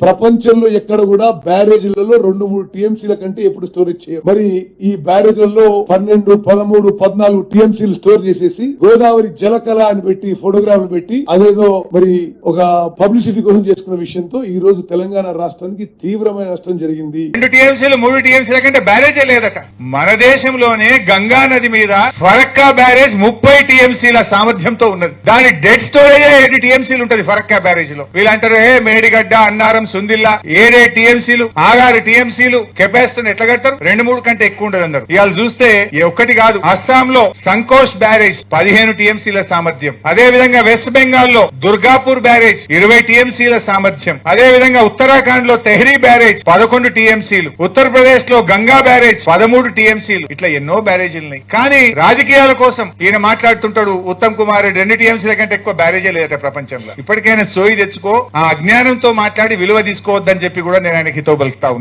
ప్రపంచంలో ఎక్కడ కూడా బ్యారేజీలలో రెండు మూడు టీఎంసీల కంటే ఎప్పుడు స్టోరేజ్ చేయరు. మరి ఈ బ్యారేజీలలో పన్నెండు పదమూడు పద్నాలుగు టీఎంసీలు స్టోర్ చేసేసి గోదావరి జలకళ అని పెట్టి ఫోటోగ్రాఫ్ పెట్టి అదేదో మరి ఒక పబ్లిసిటీ కోసం చేసుకున్న విషయంతో ఈ రోజు తెలంగాణ రాష్ట్రానికి తీవ్రమైన నష్టం జరిగింది. రెండు టీఎంసీలు మూడు టీఎంసీల కంటే బ్యారేజే లేదట. మన దేశంలోనే గంగా నది మీద ఫరక్కా బ్యారేజ్ ముప్పై టీఎంసీల సామర్థ్యంతో ఉన్నది. దాని డెడ్ స్టోరేజ్ ఏడు టీఎంసీలు ఉంటది ఫరక్కా బ్యారేజ్లో వీళ్ళంటారు మేడిగడ్డ అన్నారం సుందిల్లా ఏడే టీఎంసీలు ఆగారు టీఎంసీలు కెపాసిటీ ఎట్లా కట్టారు రెండు మూడు కంటే ఎక్కువ ఉండదు అందరు. ఇవాళ చూస్తే ఒక్కటి కాదు అస్సాం లో సంకోష్ బ్యారేజ్ పదిహేను టీఎంసీల సామర్థ్యం. అదే విధంగా వెస్ట్ బెంగాల్లో దుర్గాపూర్ బ్యారేజ్ ఇరవై టీఎంసీల సామర్థ్యం. అదే విధంగా ఉత్తరాఖండ్లో తెహ్రీ బ్యారేజ్ పదకొండు టీఎంసీలు. ఉత్తరప్రదేశ్లో గంగా బ్యారేజ్ పదమూడు టీఎంసీలు. ఇట్లా ఎన్నో బ్యారేజీలు ఉన్నాయి కానీ రాజకీయాల కోసం ఈయన మాట్లాడుతుంటాడు ఉత్తమ్ కుమార్ రెడ్డి రెండు టీఎంసీల కంటే ఎక్కువ బ్యారేజీ లేదట ప్రపంచంలో. ఇప్పటికైనా సోయి తెచ్చుకో ఆ అజ్ఞానంతో మాట్లాడి విలువ తీసుకోవద్దని చెప్పి కూడా నేను ఆయనకి హితో పలుకుతా